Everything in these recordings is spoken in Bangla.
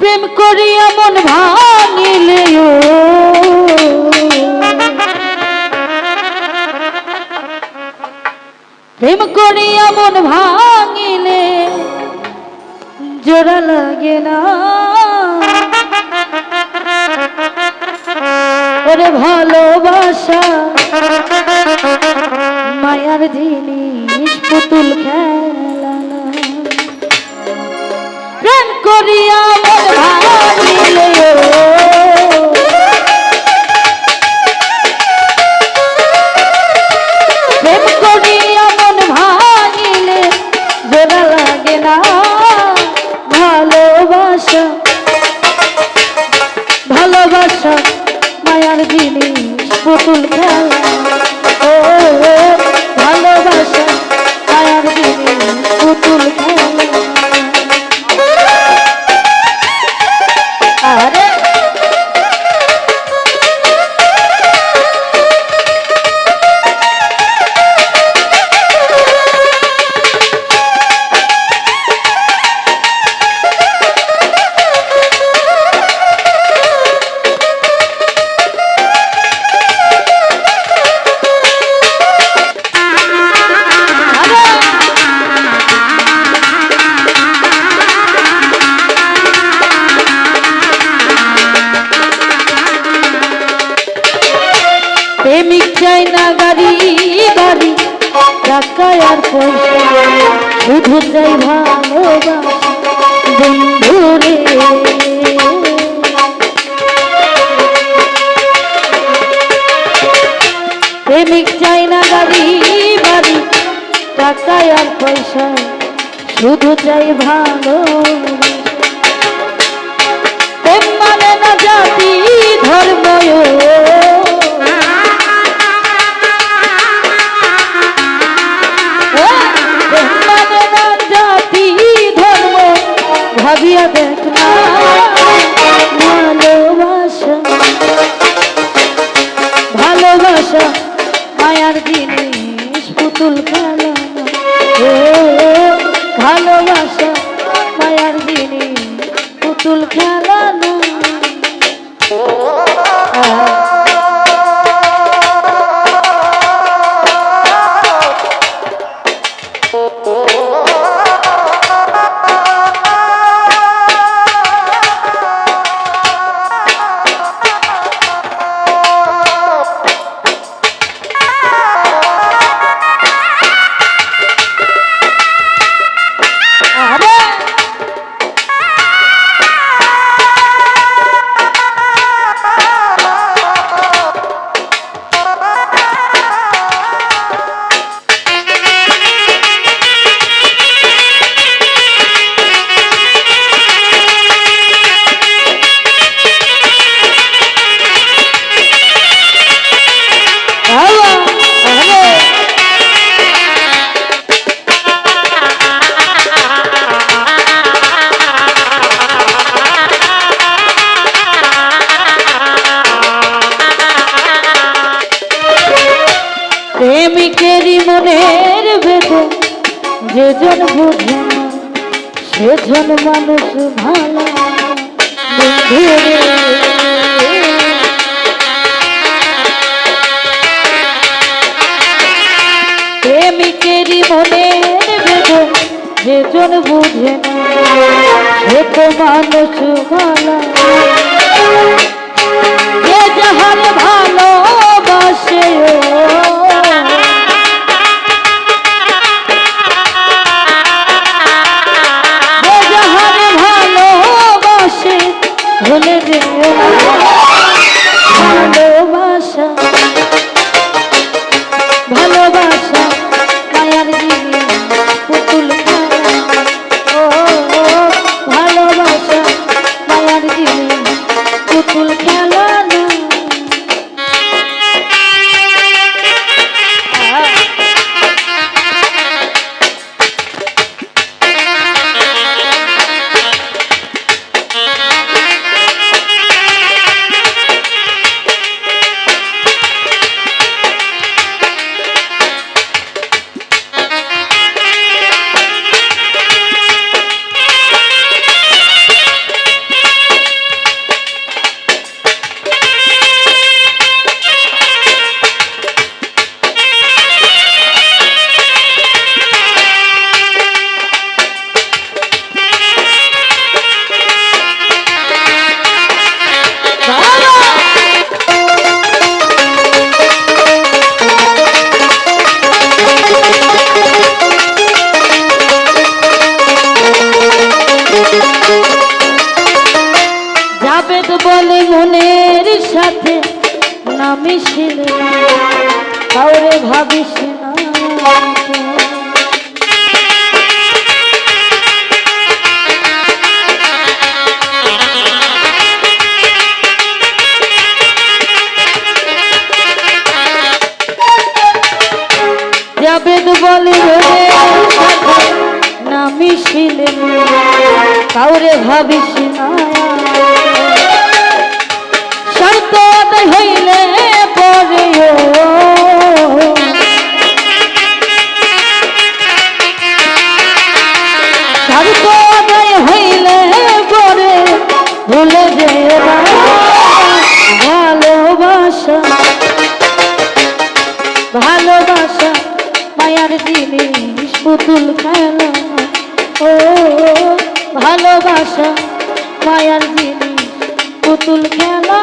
প্রেম করিয়া মন ভাঙিলে ও। প্রেম করিয়া মন ভাঙিলে জোড়া লাগে না। ওরে ভালোবাসা, মায়ার জিনিস পুতুল খেলা। করিয়া মন চাই না গাড়ি, বাড়ি টাকা আর পয়সা শুধু চাই ভালোবাসা প্রেমিক চাই না গাড়ি, বাড়ি টাকা আর পয়সা শুধু চাই ভালো মানে না জাতি, ধর্ম ভাবিয়া দেখ ভালোবাসা। ভালোবাসা মায়ার জিনিস পুতুল খেলা। ভালোবাসা মায়ার জিনিস পুতুল খেলা না। সেজন মানুষ ভালো। প্রেমিকেরই মনের ভেবে যেজন বুঝে সে তো মানুষ ভালো যে যাহার ভালোবাসে বন্ধুর সাথে না মিশিলে কাউরে ভাবিস না। বলে কাউরে ভাবিস চুলকানো ও ভালোবাসা মায়ার দিদি পুতুল খেলা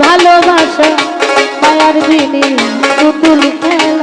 ভালোবাসা মায়ার দিনে পুতুল খেলা।